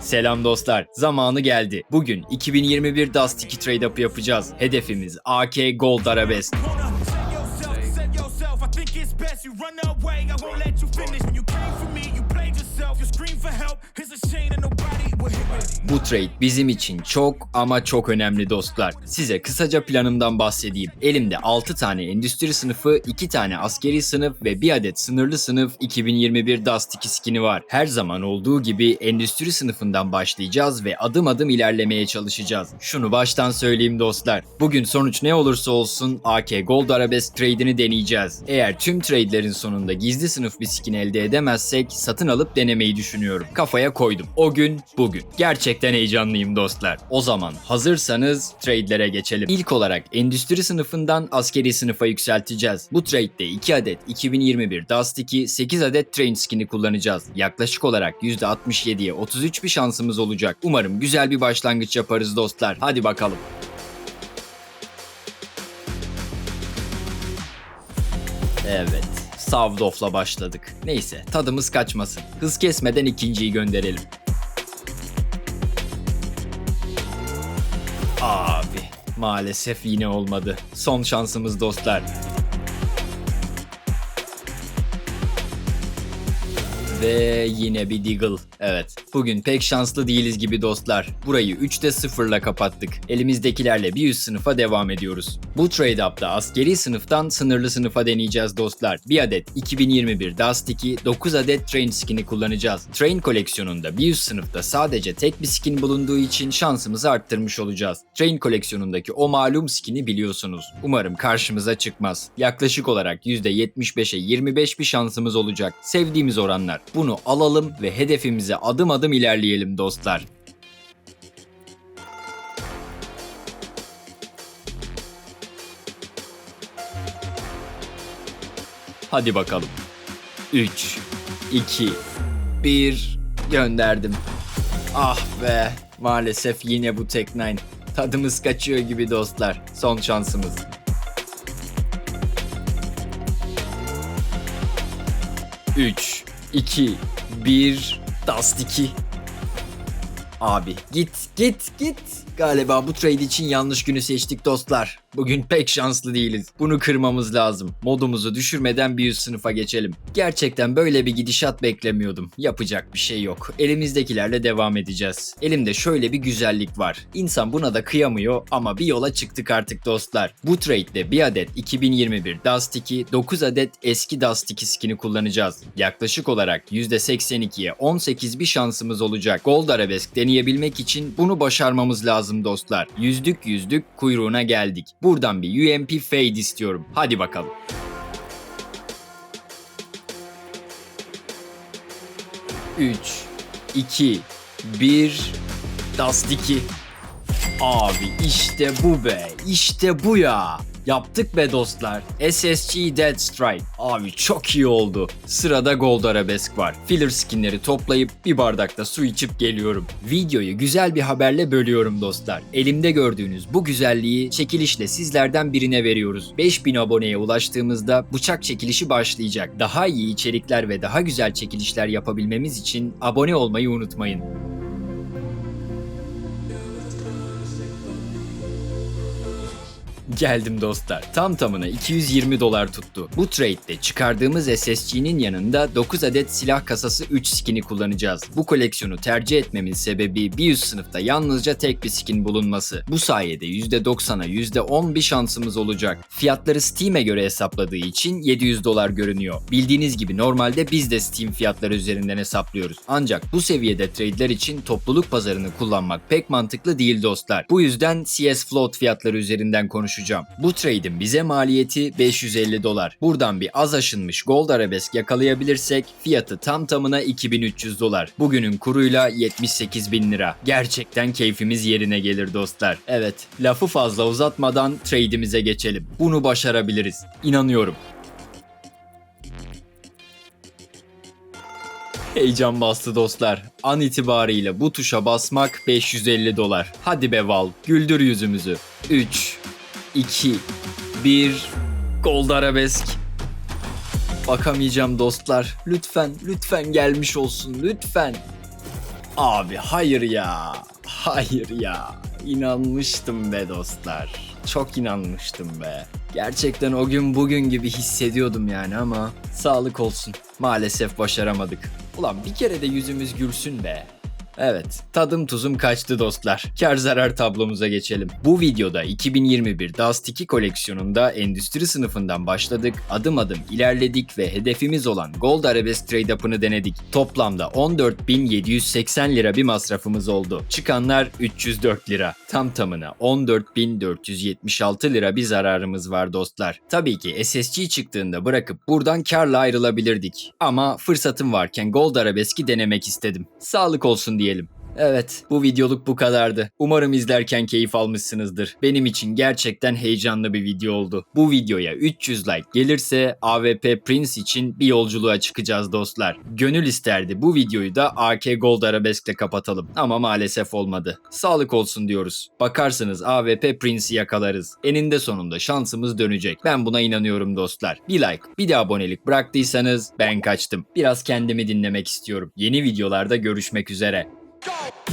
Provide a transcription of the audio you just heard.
Selam dostlar. Zamanı geldi. Bugün 2021 Dust 2 Trade Up yapacağız. Hedefimiz AK Gold Arabesk. Bu trade bizim için çok ama çok önemli dostlar. Size kısaca planımdan bahsedeyim. Elimde 6 tane endüstri sınıfı, 2 tane askeri sınıf ve 1 adet sınırlı sınıf 2021 Dust 2 skin'i var. Her zaman olduğu gibi endüstri sınıfından başlayacağız ve adım adım ilerlemeye çalışacağız. Şunu baştan söyleyeyim dostlar. Bugün sonuç ne olursa olsun AK Gold Arabesk trade'ini deneyeceğiz. Eğer tüm trade'lerin sonunda gizli sınıf bir skin elde edemezsek satın alıp denemeyi düşünüyorum. Kafaya koydum. O gün bugün. Gerçekten heyecanlıyım dostlar. O zaman hazırsanız trade'lere geçelim. İlk olarak endüstri sınıfından askeri sınıfa yükselteceğiz. Bu trade'de 2 adet 2021 Dust 2, 8 adet Train skin'i kullanacağız. Yaklaşık olarak %67'ye 33 bir şansımız olacak. Umarım güzel bir başlangıç yaparız dostlar. Hadi bakalım. Evet. Savdof'la başladık. Neyse tadımız kaçmasın. Hız kesmeden ikinciyi gönderelim. Maalesef yine olmadı. Son şansımız dostlar. Ve yine bir Deagle. Evet. Bugün pek şanslı değiliz gibi dostlar. Burayı 3'te 0 ile kapattık. Elimizdekilerle bir üst sınıfa devam ediyoruz. Bu trade up'ta askeri sınıftan sınırlı sınıfa deneyeceğiz dostlar. Bir adet 2021 Dust 2, 9 adet Train skin'i kullanacağız. Train koleksiyonunda bir üst sınıfta sadece tek bir skin bulunduğu için şansımızı arttırmış olacağız. Train koleksiyonundaki o malum skin'i biliyorsunuz. Umarım karşımıza çıkmaz. Yaklaşık olarak %75'e 25 bir şansımız olacak. Sevdiğimiz oranlar. Bunu alalım ve hedefimize adım adım ilerleyelim dostlar. Hadi bakalım. 3, 2, 1 gönderdim. Ah be maalesef yine bu Tek 9. Tadımız kaçıyor gibi dostlar. Son şansımız. Üç, iki, bir, Dust 2. Abi git git git. Galiba bu trade için yanlış günü seçtik dostlar. Bugün pek şanslı değiliz. Bunu kırmamız lazım. Modumuzu düşürmeden bir üst sınıfa geçelim. Gerçekten böyle bir gidişat beklemiyordum. Yapacak bir şey yok. Elimizdekilerle devam edeceğiz. Elimde şöyle bir güzellik var. İnsan buna da kıyamıyor ama bir yola çıktık artık dostlar. Bu trade'de bir adet 2021 Dust 2, 9 adet eski Dust 2 skin'i kullanacağız. Yaklaşık olarak %82'ye 18 bir şansımız olacak. Gold Arabesk deneyebilmek için bunu başarmamız lazım dostlar. Yüzdük yüzdük kuyruğuna geldik. Buradan bir UMP Fade istiyorum. Hadi bakalım. Üç, iki, bir, Dust 2. Abi işte bu be, işte bu ya. Yaptık be dostlar. SSG Dead Strike. Abi çok iyi oldu. Sırada Gold Arabesk var. Filler skinleri toplayıp bir bardakta su içip geliyorum. Videoyu güzel bir haberle bölüyorum dostlar. Elimde gördüğünüz bu güzelliği çekilişle sizlerden birine veriyoruz. 5000 aboneye ulaştığımızda bıçak çekilişi başlayacak. Daha iyi içerikler ve daha güzel çekilişler yapabilmemiz için abone olmayı unutmayın. Geldim dostlar. Tam tamına 220 dolar tuttu. Bu trade'de çıkardığımız SSG'nin yanında 9 adet silah kasası 3 skin'i kullanacağız. Bu koleksiyonu tercih etmemin sebebi bir üst sınıfta yalnızca tek bir skin bulunması. Bu sayede %90'a %10 bir şansımız olacak. Fiyatları Steam'e göre hesapladığı için 700 dolar görünüyor. Bildiğiniz gibi normalde biz de Steam fiyatları üzerinden hesaplıyoruz. Ancak bu seviyede trade'ler için topluluk pazarını kullanmak pek mantıklı değil dostlar. Bu yüzden CS Float fiyatları üzerinden konuşacağım. Bu trade'in bize maliyeti 550 dolar. Buradan bir az aşınmış Gold Arabesk yakalayabilirsek fiyatı tam tamına 2300 dolar. Bugünün kuruyla 78 bin lira. Gerçekten keyfimiz yerine gelir dostlar. Evet lafı fazla uzatmadan trade'imize geçelim. Bunu başarabiliriz. İnanıyorum. Heyecan bastı dostlar. An itibariyle bu tuşa basmak 550 dolar. Hadi be Val, güldür yüzümüzü. 3, 2, 1, Gold Arabesk. Bakamayacağım dostlar. Lütfen, lütfen gelmiş olsun, lütfen. Abi hayır ya. Hayır ya. İnanmıştım be dostlar. Çok inanmıştım be. Gerçekten o gün bugün gibi hissediyordum yani ama sağlık olsun. Maalesef başaramadık. Ulan bir kere de yüzümüz gülsün be. Evet, tadım tuzum kaçtı dostlar. Kar zarar tablomuza geçelim. Bu videoda 2021 Dust 2 koleksiyonunda endüstri sınıfından başladık, adım adım ilerledik ve hedefimiz olan Gold Arabesk Trade Up'ını denedik. Toplamda 14.780 lira bir masrafımız oldu. Çıkanlar 304 lira. Tam tamına 14.476 lira bir zararımız var dostlar. Tabii ki SSG çıktığında bırakıp buradan karla ayrılabilirdik. Ama fırsatım varken Gold Arabesk'i denemek istedim. Sağlık olsun diyelim. Evet, bu videoluk bu kadardı. Umarım izlerken keyif almışsınızdır. Benim için gerçekten heyecanlı bir video oldu. Bu videoya 300 like gelirse AWP Prince için bir yolculuğa çıkacağız dostlar. Gönül isterdi bu videoyu da AK Gold Arabesk'le kapatalım ama maalesef olmadı. Sağlık olsun diyoruz. Bakarsanız AWP Prince'i yakalarız. Eninde sonunda şansımız dönecek. Ben buna inanıyorum dostlar. Bir like, bir de abonelik bıraktıysanız ben kaçtım. Biraz kendimi dinlemek istiyorum. Yeni videolarda görüşmek üzere. go!